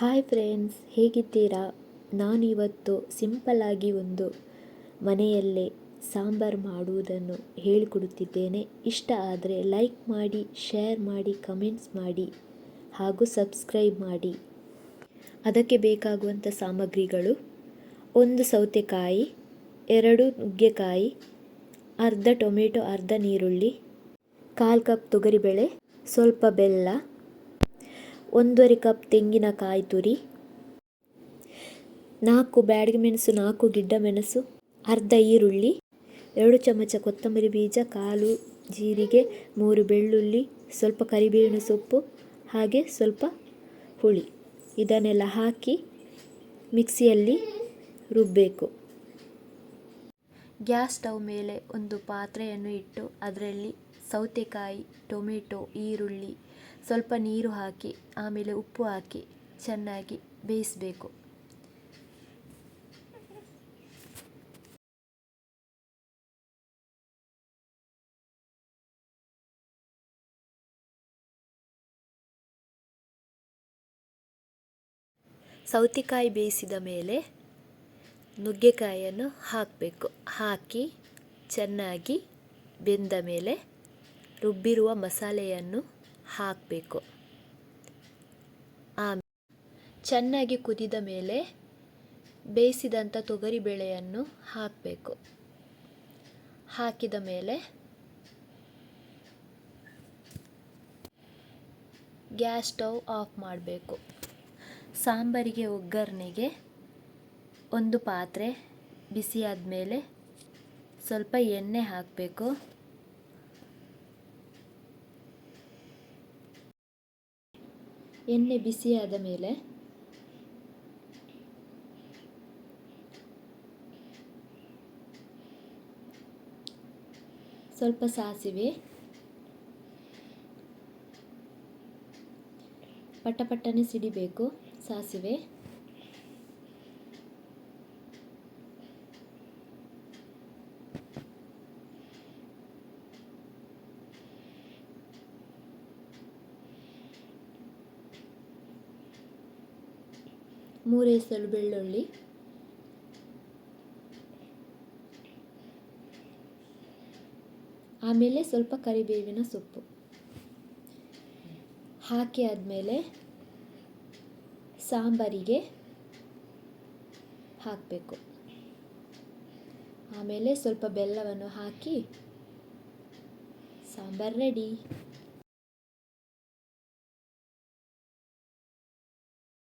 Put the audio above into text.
Hi friends, ಹೇಗಿದ್ದೀರಾ? ನಾನು ಇವತ್ತು ಸಿಂಪಲ್ಲಾಗಿ ಒಂದು ಮನೆಯಲ್ಲೇ ಸಾಂಬಾರು ಮಾಡುವುದನ್ನು ಹೇಳಿಕೊಡುತ್ತಿದ್ದೇನೆ. ಇಷ್ಟ ಆದರೆ ಲೈಕ್ ಮಾಡಿ, ಶೇರ್ ಮಾಡಿ, ಕಮೆಂಟ್ಸ್ ಮಾಡಿ ಹಾಗೂ ಸಬ್ಸ್ಕ್ರೈಬ್ ಮಾಡಿ. ಅದಕ್ಕೆ ಬೇಕಾಗುವಂಥ ಸಾಮಗ್ರಿಗಳು ಒಂದು ಸೌತೆಕಾಯಿ, ಎರಡು ನುಗ್ಗೆಕಾಯಿ, ಅರ್ಧ ಟೊಮೆಟೊ, ಅರ್ಧ ನೀರುಳ್ಳಿ ಕಾಲು ಕಪ್ ತೊಗರಿಬೇಳೆ, ಸ್ವಲ್ಪ ಬೆಲ್ಲ ಒಂದೂವರೆ ಕಪ್ ತೆಂಗಿನಕಾಯಿ ತುರಿ, ನಾಲ್ಕು ಬ್ಯಾಡಗಿ ಮೆಣಸು, ನಾಲ್ಕು ಗಿಡ್ಡ ಮೆಣಸು, ಅರ್ಧ ಈರುಳ್ಳಿ, ಎರಡು ಚಮಚ ಕೊತ್ತಂಬರಿ ಬೀಜ, ಕಾಲು ಜೀರಿಗೆ, ಮೂರು ಬೆಳ್ಳುಳ್ಳಿ, ಸ್ವಲ್ಪ ಕರಿಬೇವಿನ ಸೊಪ್ಪು, ಹಾಗೆ ಸ್ವಲ್ಪ ಹುಳಿ. ಇದನ್ನೆಲ್ಲ ಹಾಕಿ ಮಿಕ್ಸಿಯಲ್ಲಿ ರುಬ್ಬಬೇಕು ಗ್ಯಾಸ್ ಸ್ಟವ್ ಮೇಲೆ ಒಂದು ಪಾತ್ರೆಯನ್ನು ಇಟ್ಟು ಅದರಲ್ಲಿ ಸೌತೆಕಾಯಿ, ಟೊಮೆಟೊ, ಈರುಳ್ಳಿ ಸ್ವಲ್ಪ ನೀರು ಹಾಕಿ, ಆಮೇಲೆ ಉಪ್ಪು ಹಾಕಿ ಚೆನ್ನಾಗಿ ಬೇಯಿಸಬೇಕು. ಸೌತೆಕಾಯಿ ಬೇಯಿಸಿದ ಮೇಲೆ ನುಗ್ಗೆಕಾಯಿಯನ್ನು ಹಾಕಬೇಕು. ಹಾಕಿ ಚೆನ್ನಾಗಿ ಬೆಂದ ಮೇಲೆ ರುಬ್ಬಿರುವ ಮಸಾಲೆಯನ್ನು ಹಾಕಬೇಕು. ಆಮೇಲೆ ಚೆನ್ನಾಗಿ ಕುದಿದ ಮೇಲೆ ಬೇಯಿಸಿದಂಥ ತೊಗರಿಬೇಳೆಯನ್ನು ಹಾಕಬೇಕು. ಹಾಕಿದ ಮೇಲೆ ಗ್ಯಾಸ್ ಸ್ಟವ್ ಆಫ್ ಮಾಡಬೇಕು. ಸಾಂಬಾರಿಗೆ, ಒಗ್ಗರಣೆಗೆ ಒಂದು ಪಾತ್ರೆ ಬಿಸಿಯಾದ ಮೇಲೆ ಸ್ವಲ್ಪ ಎಣ್ಣೆ ಹಾಕಬೇಕು. ಎಣ್ಣೆ ಬಿಸಿಯಾದ ಮೇಲೆ ಸ್ವಲ್ಪ ಸಾಸಿವೆ ಪಟಪಟ್ಟನೆ ಸಿಡಿಬೇಕು ಸಾಸಿವೆ. ಮೂರು ಎಸಳು ಬೆಳ್ಳುಳ್ಳಿ. ಆಮೇಲೆ ಸ್ವಲ್ಪ ಕರಿಬೇವಿನ ಸೊಪ್ಪು. ಹಾಕಿ ಆದಮೇಲೆ ಸಾಂಬಾರಿಗೆ ಹಾಕಬೇಕು. ಆಮೇಲೆ ಸ್ವಲ್ಪ ಬೆಲ್ಲವನ್ನು ಹಾಕಿ ಸಾಂಬಾರು ರೆಡಿ.